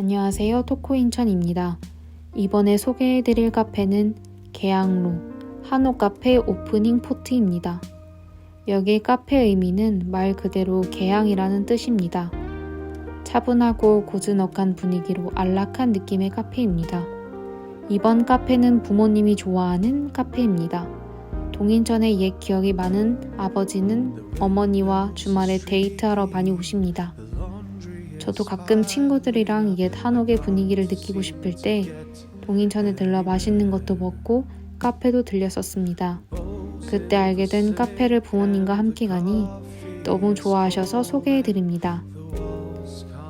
안녕하세요. 토코인천입니다. 이번에 소개해드릴 카페는 계양로 한옥 카페 오프닝 포트입니다. 여기 카페 의미는 말 그대로 계양이라는 뜻입니다. 차분하고 고즈넉한 분위기로 안락한 느낌의 카페입니다. 이번 카페는 부모님이 좋아하는 카페입니다. 동인천에 옛 기억이 많은 아버지는 어머니와 주말에 데이트하러 많이 오십니다. 저도 가끔 친구들이랑 옛 한옥의 분위기를 느끼고 싶을 때 동인천에 들러 맛있는 것도 먹고 카페도 들렸었습니다. 그때 알게 된 카페를 부모님과 함께 가니 너무 좋아하셔서 소개해 드립니다.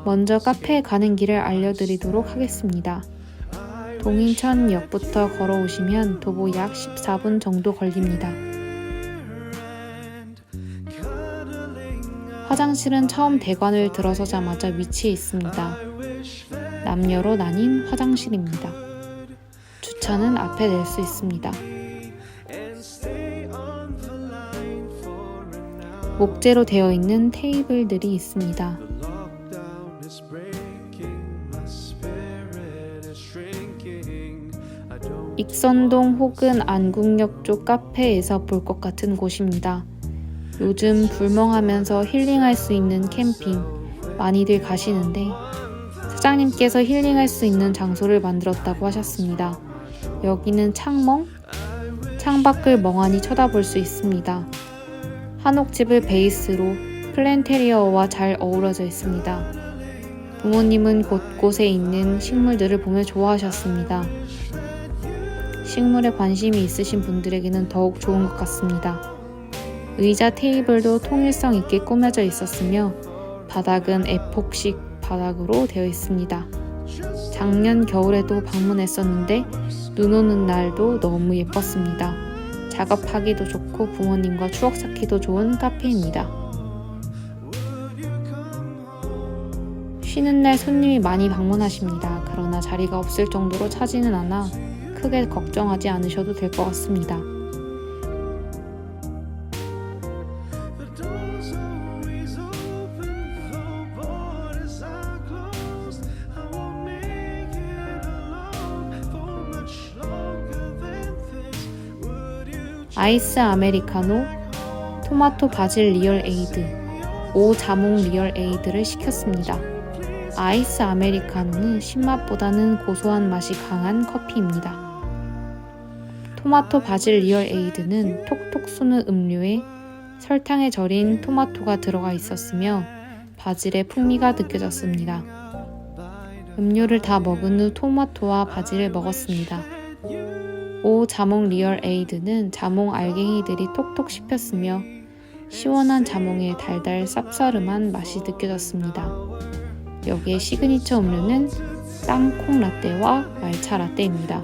먼저 카페에 가는 길을 알려드리도록 하겠습니다. 동인천역부터 걸어오시면 도보 약 14분 정도 걸립니다. 화장실은 처음 대관을 들어서자마자 위치해 있습니다. 남녀로 나뉜 화장실입니다. 주차는 앞에 낼 수 있습니다. 목재로 되어 있는 테이블들이 있습니다. 익선동 혹은 안국역 쪽 카페에서 볼 것 같은 곳입니다. 요즘 불멍하면서 힐링할 수 있는 캠핑 많이들 가시는데 사장님께서 힐링할 수 있는 장소를 만들었다고 하셨습니다. 여기는 창멍? 창밖을 멍하니 쳐다볼 수 있습니다. 한옥집을 베이스로 플랜테리어와 잘 어우러져 있습니다. 부모님은 곳곳에 있는 식물들을 보며 좋아하셨습니다. 식물에 관심이 있으신 분들에게는 더욱 좋은 것 같습니다. 의자 테이블도 통일성 있게 꾸며져 있었으며 바닥은 에폭식 바닥으로 되어 있습니다. 작년 겨울에도 방문했었는데 눈 오는 날도 너무 예뻤습니다. 작업하기도 좋고 부모님과 추억 쌓기도 좋은 카페입니다. 쉬는 날 손님이 많이 방문하십니다. 그러나 자리가 없을 정도로 차지는 않아 크게 걱정하지 않으셔도 될 것 같습니다. 아이스 아메리카노, 토마토 바질 리얼 에이드, 오 자몽 리얼 에이드를 시켰습니다. 아이스 아메리카노는 신맛보다는 고소한 맛이 강한 커피입니다. 토마토 바질 리얼 에이드는 톡톡 쏘는 음료에 설탕에 절인 토마토가 들어가 있었으며 바질의 풍미가 느껴졌습니다. 음료를 다 먹은 후 토마토와 바질을 먹었습니다. 오 자몽 리얼 에이드는 자몽 알갱이들이 톡톡 씹혔으며 시원한 자몽의 달달 쌉싸름한 맛이 느껴졌습니다. 여기에 시그니처 음료는 땅콩 라떼와 말차 라떼입니다.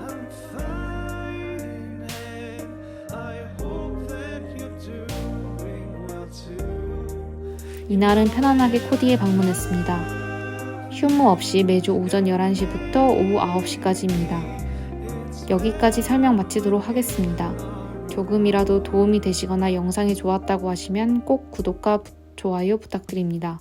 이날은 편안하게 코디에 방문했습니다. 휴무 없이 매주 오전 11시부터 오후 9시까지입니다. 여기까지 설명 마치도록 하겠습니다. 조금이라도 도움이 되시거나 영상이 좋았다고 하시면 꼭 구독과 좋아요 부탁드립니다.